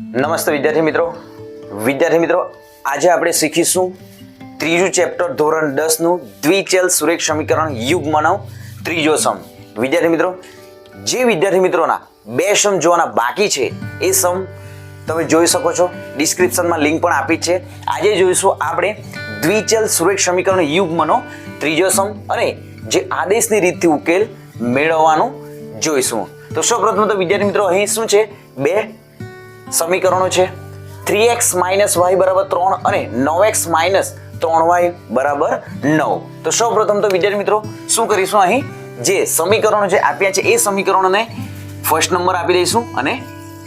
નમસ્તે વિદ્યાર્થી મિત્રો. વિદ્યાર્થી મિત્રો, આજે આપણે શીખીશું ત્રીજું ચેપ્ટર ધોરણ દસનું દ્વિચલ સુરેખ સમીકરણ યુગ્મનો ત્રીજો સમ. વિદ્યાર્થી મિત્રો, જે વિદ્યાર્થી મિત્રોના બે સમ જોવાના બાકી છે, એ સમ તમે જોઈ શકો છો. ડિસ્ક્રિપ્શનમાં લિંક પણ આપી છે. આજે જોઈશું આપણે દ્વિચલ સુરેખ સમીકરણ યુગ્મનો ત્રીજો સમ અને જે આદેશની રીતથી ઉકેલ મેળવવાનું જોઈશું. તો સૌપ્રથમ તો વિદ્યાર્થી મિત્રો, અહીં શું છે? બે સમીકરણો છે. થ્રી એક્સ માઇનસ વાય બરાબર ત્રણ અને નવ એક્સ માઇનસ ત્રણ વાય બરાબર નવ. તો સૌ પ્રથમ તો વિદ્યાર્થી મિત્રો, શું કરીશું અહીં? જે સમીકરણો જે આપ્યા છે એ સમીકરણોને ફર્સ્ટ નંબર આપી દઈશું અને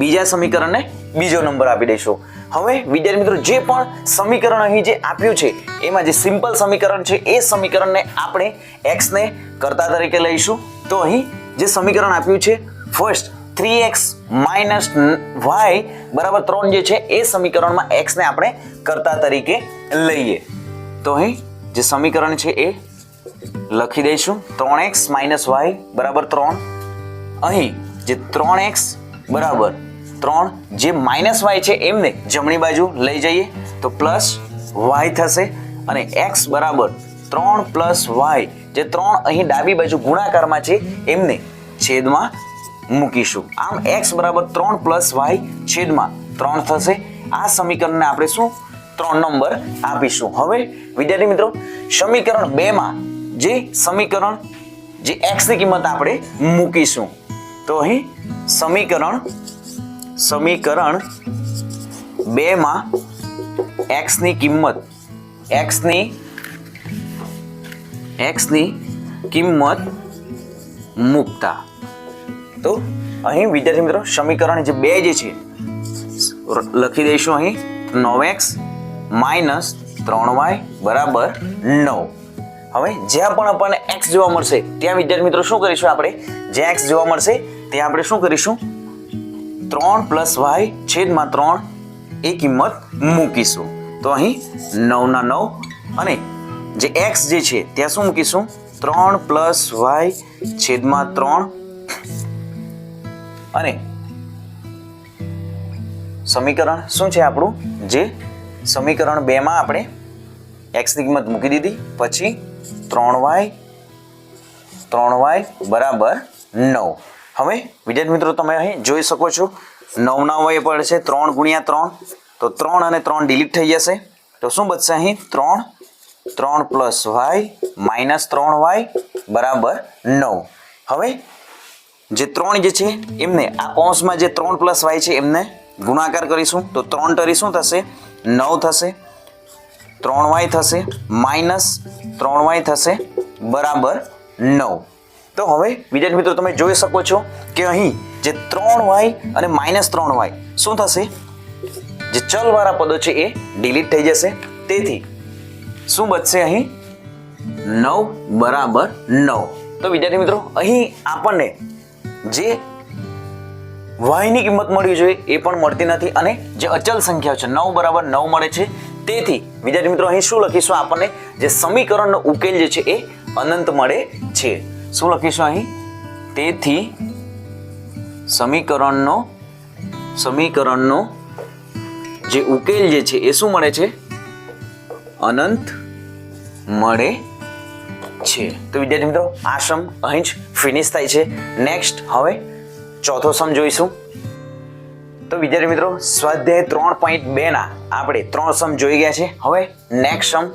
બીજા સમીકરણને બીજો નંબર આપી દઈશું. હવે વિદ્યાર્થી મિત્રો, જે પણ સમીકરણ અહીં જે આપ્યું છે, એમાં જે સિમ્પલ સમીકરણ છે, એ સમીકરણને આપણે એક્સને કરતા તરીકે લઈશું. તો અહીં જે સમીકરણ આપ્યું છે first three X minus Y બરાબર ત્રણ જે છે એ સમીકરણમાં x ને આપણે કરતા તરીકે લઈએ. તો અહીં જે સમીકરણ છે એ લખી દઈશું. ત્રણ એક્સ માઇનસ વાય બરાબર ત્રણ. અહીં જે ત્રણ એક્સ બરાબર ત્રણ જે માઇનસ વાય છે એમને જમણી બાજુ લઈ જઈએ. તો પ્લસ વાય થશે અને એક્સ બરાબર ત્રણ પ્લસ વાય જે ત્રણ અહીં ડાબી બાજુ ગુણાકારમાં છે એમને છેદમાં મૂકીશું. આમ એક્સ બરાબર ત્રણ પ્લસ વાય છેદમાં ત્રણ થશે. આ સમીકરણને આપણે શું? ત્રણ નંબર આપીશું. હવે, વિદ્યાર્થી મિત્રો, સમીકરણ બેમાં જે સમીકરણ, જે એક્સની કિંમત આપણે મૂકીશું. તો અહીં સમીકરણ સમીકરણ બેમાં એક્સની કિંમત એક્સની એક્સની કિંમત મૂકતા. તો અહીં વિદ્યાર્થી મિત્રો સમીકરણ જે બે જે છે, લખી દઈશું અહીં, નવ એક્સ માઇનસ ત્રણ વાય બરાબર નવ. હવે જ્યાં પણ આપણને એક્સ જોવા મળશે, ત્યાં વિદ્યાર્થી મિત્રો શું કરીશું આપણે? જ્યાં એક્સ જોવા મળશે, ત્યાં આપણે શું કરીશું? ત્રણ પ્લસ વાય છેદમાં ત્રણ એ કિંમત મૂકીશું. તો અહીં નવના નવ અને જે એક્સ જે છે, ત્યાં શું મૂકીશું? ત્રણ પ્લસ વાય છેદમાં ત્રણ અને સમીકરણ શું છે આપણું? જે સમીકરણ બેમાં આપણે એક્સની કિંમત મૂકી દીધી, પછી ત્રણ વાય ત્રણ વાય બરાબર નવ. હવે વિદ્યાર્થી મિત્રો, તમે અહીં જોઈ શકો છો નવના વય પડશે ત્રણ ગુણ્યા ત્રણ. તો ત્રણ અને ત્રણ ડિલીટ થઈ જશે. તો શું બચશે અહીં? ત્રણ ત્રણ પ્લસ વાય માઇનસ ત્રણ વાય બરાબર નવ. હવે જે ત્રણ જે છે, એમને આ કૌંસમાં જે ત્રણ પ્લસ વાય છે, એમને ગુણાકાર કરીશું. તો ત્રણ તરી શું થશે, નવ થશે, ત્રણ વાય થશે, માઇનસ ત્રણ વાય થશે, બરાબર નવ. તો હવે, વિદ્યાર્થી મિત્રો, તમે જોઈ શકો છો કે અહીં જે ત્રણ વાય અને માઇનસ ત્રણ વાય, શું થશે? જે ચલવાળા પદો છે, એ ડિલીટ થઈ જશે. તેથી, શું બચશે અહીં? નવ બરાબર નવ. તો વિદ્યાર્થી મિત્રો, અહીં આપણને જે વાયની કિંમત મળવી જોઈએ એ પણ મળતી નથી અને જે અચલ સંખ્યા છે, નવ બરાબર નવ મળે છે. તેથી, વિદ્યાર્થી મિત્રો, અહીં શું લખીશું આપણને? જે સમીકરણનો ઉકેલ જે છે એ અનંત મળે છે. શું લખીશું અહીં? તેથી, સમીકરણનો સમીકરણનો જે ઉકેલ જે છે એ શું મળે છે? અનંત મળે છે તો વિદ્યાર્થી મિત્રો, આ સમ અહીં જ ફિનિશ થાય છે. નેક્સ્ટ હવે ચોથો સમ જોઈશું. તો વિદ્યાર્થી મિત્રો, સ્વાધ્યાય ત્રણ પોઈન્ટ બે ના આપણે ત્રણ સમ જોઈ ગયા છે. હવે નેક્સ્ટ સમ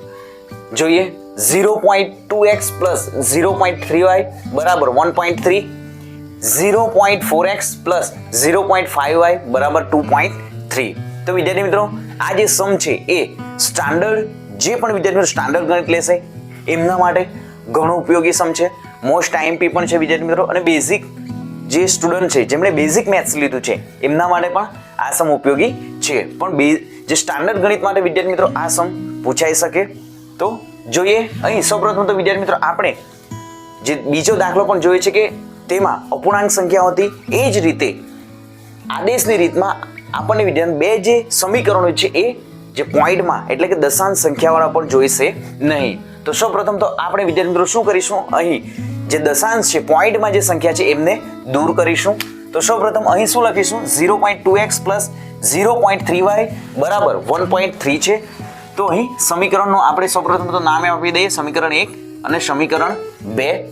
જોઈએ. Zero point two X plus zero point three Y બરાબર one point three zero point four X plus zero point five Y બરાબર ટુ પોઈન્ટ થ્રી તો વિદ્યાર્થી મિત્રો, આ જે સમ છે એ સ્ટાન્ડર્ડ જે પણ વિદ્યાર્થી મિત્રો સ્ટાન્ડર્ડ ગણિત લેશે, એમના માટે ઘણો ઉપયોગી સમ છે. મોસ્ટ આઈએમપી પણ છે વિદ્યાર્થી મિત્રો. અને બેઝિક જે સ્ટુડન્ટ છે, જેમણે બેઝિક મેથ્સ લીધું છે, એમના માટે પણ આ સમ ઉપયોગી છે. પણ બે, જે સ્ટાન્ડર્ડ ગણિત માટે વિદ્યાર્થી મિત્રો, આ સમ પૂછાઈ શકે. તો જોઈએ, અહીં સૌપ્રથમ તો વિદ્યાર્થી મિત્રો, આપણે જે બીજો દાખલો પણ જોઈએ છે કે તેમાં અપૂર્ણાંક સંખ્યાઓ હતી. એ જ રીતે આદેશની રીતમાં આપણને વિદ્યાર્થી, બે જે સમીકરણો છે એ જે પોઈન્ટમાં એટલે કે દશાંશ સંખ્યાવાળા પણ જોઈશે નહીં. તો સૌપ્રથમ તો આપણે વિદ્યાર્થી મિત્રો શું કરીશું? અહીં જે દશાંશ છે, પોઈન્ટમાં જે સંખ્યા છે, એમને દૂર કરીશું. તો સૌપ્રથમ અહીં શું લખીશું? Zero point two X plus zero point three Y બરાબર વન પોઈન્ટ થ્રી છે. તો અહીં સમીકરણનું આપણે સૌપ્રથમ તો નામે આપી દઈએ, સમીકરણ એક અને સમીકરણ બે.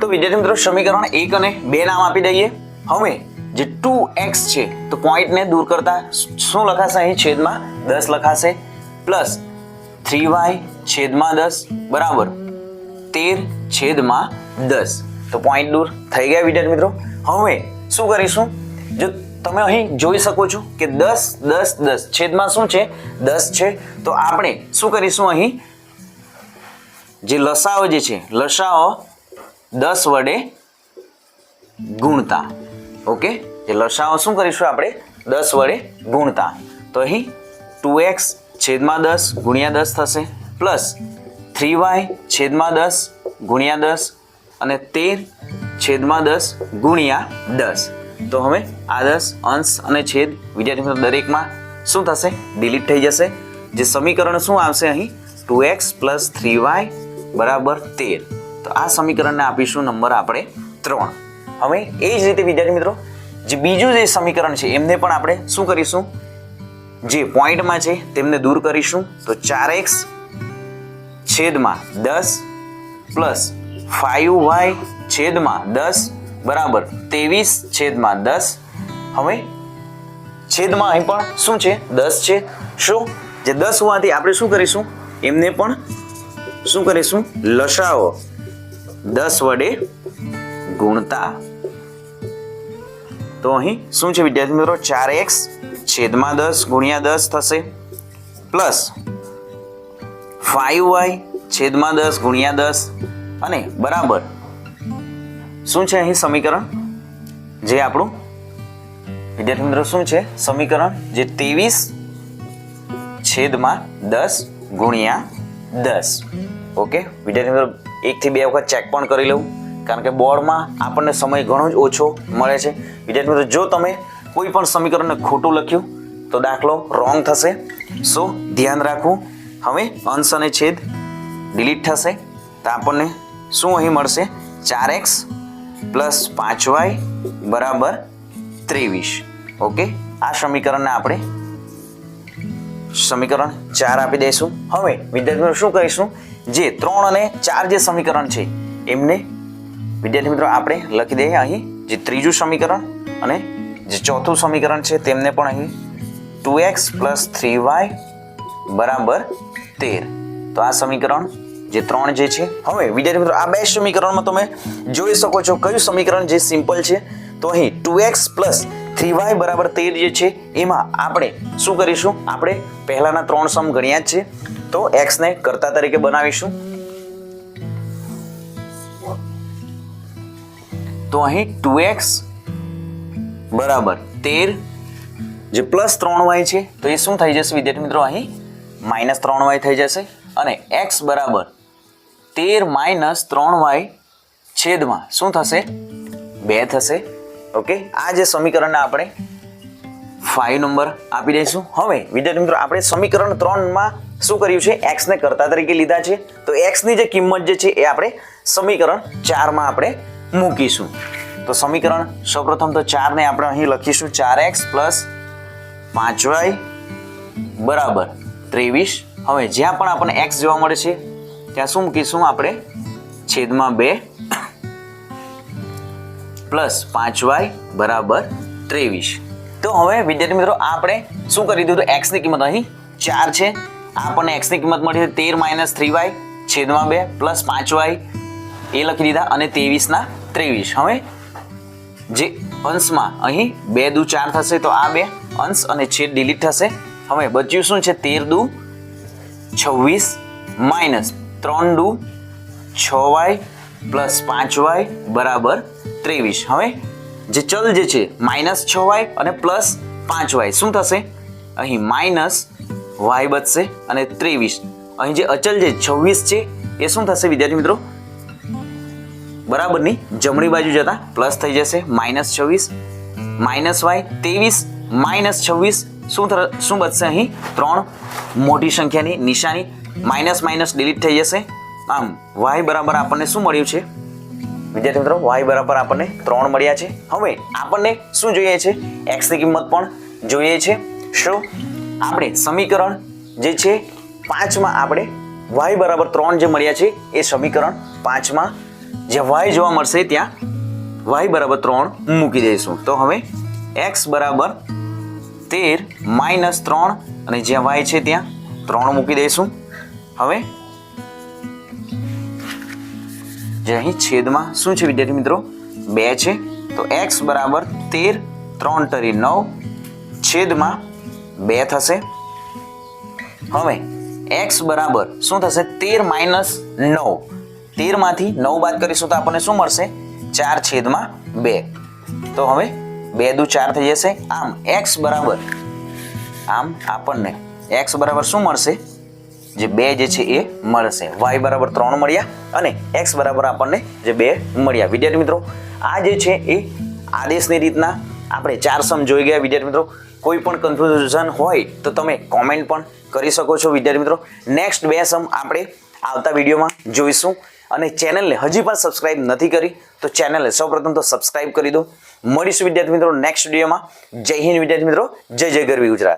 તો વિદ્યાર્થી મિત્રો, સમીકરણ એક અને બે નામ આપી દઈએ. હવે જે ટુ એક્સ છે, તો પોઈન્ટને દૂર કરતા શું લખાશે? અહીં છેદમાં દસ લખાશે. પ્લસ થ્રી વાય છેદમાં દસ, બરાબર. તેર છેદમાં દસ. તો પોઈન્ટ દૂર થઈ ગયા વિદ્યાર્થી મિત્રો. હવે શું કરીશું? જો તમે અહીં જોઈ શકો છો કે દસ દસ દસ. છેદમાં શું છે? દસ છે. તો આપણે શું કરીશું અહીં? જે લસાઓ જે છે લસાઓ દસ વડે ગુણતા. ઓકે? જે લસાઓ શું કરીશું આપણે? દસ વડે ગુણતા. તો અહીં ટુ એક્સ છેદમાં દસ ગુણ્યા દસ થશે. પ્લસ થ્રી વાય છેદમાં દસ ગુણ્યા દસ અને તેર છેદમાં દસ ગુણ્યા દસ. તો હવે આ દસ અંશ અને છેદ વિદ્યાર્થી મિત્રો દરેકમાં શું થશે? ડિલીટ થઈ જશે. જે સમીકરણ શું આવશે અહીં? Two X plus three Y બરાબર તેર. તો આ સમીકરણને આપીશું નંબર આપણે ત્રણ. હવે એ જ રીતે વિદ્યાર્થી મિત્રો, જે બીજું જે સમીકરણ છે, એમને પણ આપણે શું કરીશું? જે પોઈન્ટમાં છે તેમને દૂર કરીશું, તો ચાર એક્સ છેદમાં દસ પ્લસ ફાઈવ વાય છેદમાં દસ બરાબર ત્રેવીસ છેદમાં દસ. હવે છેદમાં અહીં પણ શું છે? દસ છે. શું? જે દસ હોવાથી આપણે શું કરીશું? એમને પણ શું કરીશું? લસાઓ દસ વડે ગુણતા. તો અહીં શું છે વિદ્યાર્થી મિત્રો? ચાર એક્સ છેદમાં દસ ગુણ્યા દસ થશે. પ્લસ ફાઈવ વાય છેદમાં દસ ગુણ્યા દસ અને બરાબર. શું છે અહીં સમીકરણ? જે આપણું વિદ્યાર્થી મિત્રો શું છે? સમીકરણ જે ત્રેવીસ છેદમાં દસ ગુણ્યા દસ. ઓકે વિદ્યાર્થી મિત્રો એકથી બે વખત ચેક પણ કરી લઉં કારણ કે બોર્ડમાં આપણને સમય ઘણો જ ઓછો મળે છે. વિદ્યાર્થી મિત્રો જો તમે કોઈ પણ સમીકરણને ખોટું લખ્યું, તો દાખલો રોંગ થશે. સો ધ્યાન રાખવું. હવે અંશ અને છેદ ડિલીટ થશે. તો આપણને શું અહીં મળશે? ચાર એક્સ પ્લસ પાંચ વાય બરાબર ત્રેવીસ. ઓકે? આ સમીકરણને આપણે સમીકરણ ચાર આપી દઈશું. હવે વિદ્યાર્થી શું કરીશું? જે ત્રણ અને ચાર જે સમીકરણ છે, એમને વિદ્યાર્થી મિત્રો આપણે લખી દઈએ અહીં જે ત્રીજું સમીકરણ અને જે ચોથું સમીકરણ છે, તેમને પણ અહીં two X plus three Y બરાબર તેર. તો આ સમીકરણ જે ત્રણ જે છે, હવે વિદ્યાર્થી મિત્રો, આ બે સમીકરણમાં તમે જોઈ શકો છો કયું સમીકરણ જે સિમ્પલ છે. તો અહીં two X plus three Y બરાબર તેર જે છે, એમાં આપણે શું કરીશું? આપણે પહેલાના ત્રણ સમ ગણ્યા જ છે. તો એક્સને કરતા તરીકે બનાવીશું. તો અહીં ટુ એક્સ બરાબર. તેર, જે પ્લસ ત્રણ વાય છે, તો એ શું થઈ જશે વિદ્યાર્થી મિત્રો? અહીં માઇનસ ત્રણ વાય થઈ જશે અને એક્સ બરાબર તેર માઇનસ ત્રણ વાય છેદમાં શું થશે? બે થશે. ઓકે? આ જે સમીકરણને આપણે ફાઈવ નંબર આપી દઈશું. હવે વિદ્યાર્થી મિત્રો, આપણે સમીકરણ ત્રણમાં શું કર્યું છે? એક્સને કરતા તરીકે લીધા છે. તો એક્સની જે કિંમત જે છે, એ આપણે સમીકરણ ચારમાં આપણે મૂકીશું. તો સમીકરણ સૌપ્રથમ તો ચારને આપણે અહીં લખીશું ચાર એક્સ પ્લસ પાંચ વાય બરાબર ત્રેવીસ. હવે જ્યાં પણ આપણને એક્સ જોવા મળે છે, ત્યાં શું મૂકીશું આપણે? છેદમાં બે પ્લસ પાંચ વાય બરાબર ત્રેવીસ. તો હવે વિદ્યાર્થી મિત્રો આપણે શું કરી દીધું? એક્સની કિંમત અહીં ચાર છે. આપણને એક્સની કિંમત મળી છે તેર માઇનસ થ્રી વાય છેદમાં બે પ્લસ પાંચ વાય એ લખી દીધા અને ત્રેવીસના ત્રેવીસ. હવે જે અંશમાં અહીં બે દુ ચાર થશે તો આ બે અંશ અને છેદ ડિલીટ થશે. હવે બચ્યું શું છે? તેર દુ છવ્વીસ માઇનસ ત્રણ દુ છ વાય પ્લસ પાંચ વાય બરાબર ત્રેવીસ. હવે જે ચલ જે છે, માઇનસ છ વાય અને પ્લસ પાંચ વાય શું થશે? અહીં માઇનસ વાય બચશે અને ત્રેવીસ. અહીં જે અચલ જે છવ્વીસ છે, એ શું થશે વિદ્યાર્થી મિત્રો? બરાબરની જમણી બાજુ જતા પ્લસ થઈ જશે માઇનસ છવ્વીસ માઇનસ વાય ત્રેવીસ માઇનસ છવ્વીસ. શું શું બચશે અહીં? ત્રણ. મોટી સંખ્યાની નિશાની માઇનસ માઇનસ ડિલીટ થઈ જશે. આમ વાય બરાબર આપણને શું મળ્યું છે? વિદ્યાર્થી મિત્રો વાય બરાબર આપણને ત્રણ મળ્યા છે. હવે આપણને શું જોઈએ છે? એક્સની કિંમત પણ જોઈએ છે. શું? આપણે સમીકરણ જે છે, પાંચમાં આપણે વાય બરાબર ત્રણ જે મળ્યા છે, એ સમીકરણ પાંચમાં જે વાય જોવા મળશે ત્યાં, વાય બરાબર ત્રણ મૂકી દઈશું. તો હવે એક્સ બરાબર તેર માઇનસ ત્રણ અને જ્યાં વાય છે ત્યાં ત્રણ મૂકી દઈશું. હવે જે અહીં છેદમાં શું છે વિદ્યાર્થી મિત્રો? બે છે. તો એક્સ બરાબર તેર, ત્રણ તરી નવ છેદમાં બે થશે. હવે એક્સ બરાબર શું થશે? તેર માઇનસ નવ. તેરમાંથી નવ બાદ કરીશું તો આપણને શું મળશે? ચાર છેદમાં બે. તો હવે બે દુ ચાર થઈ જશે. આમ એક્સ બરાબર. આમ આપણને એક્સ બરાબર શું મળશે? જે બે જે છે એ મળશે. વાય બરાબર ત્રણ મળ્યા અને એક્સ બરાબર આપણને જે બે મળ્યા. વિદ્યાર્થી મિત્રો, આ જે છે એ આદેશની રીતના આપણે ચાર સમ જોઈ ગયા. વિદ્યાર્થી મિત્રો, કોઈ પણ કન્ફ્યુઝન હોય તો તમે કોમેન્ટ પણ કરી શકો છો. વિદ્યાર્થી મિત્રો નેક્સ્ટ બે સમ આપણે આવતા વિડીયોમાં જોઈશું. અને ચેનલને હજી પણ સબસ્ક્રાઇબ નથી કરી, તો ચેનલને સૌપ્રથમ તો સબસ્ક્રાઇબ કરી દો. મળીશું વિદ્યાર્થી મિત્રો નેક્સ્ટ વિડીયોમાં. જય હિન્દ વિદ્યાર્થી મિત્રો. જય જય ગરવી ગુજરાત.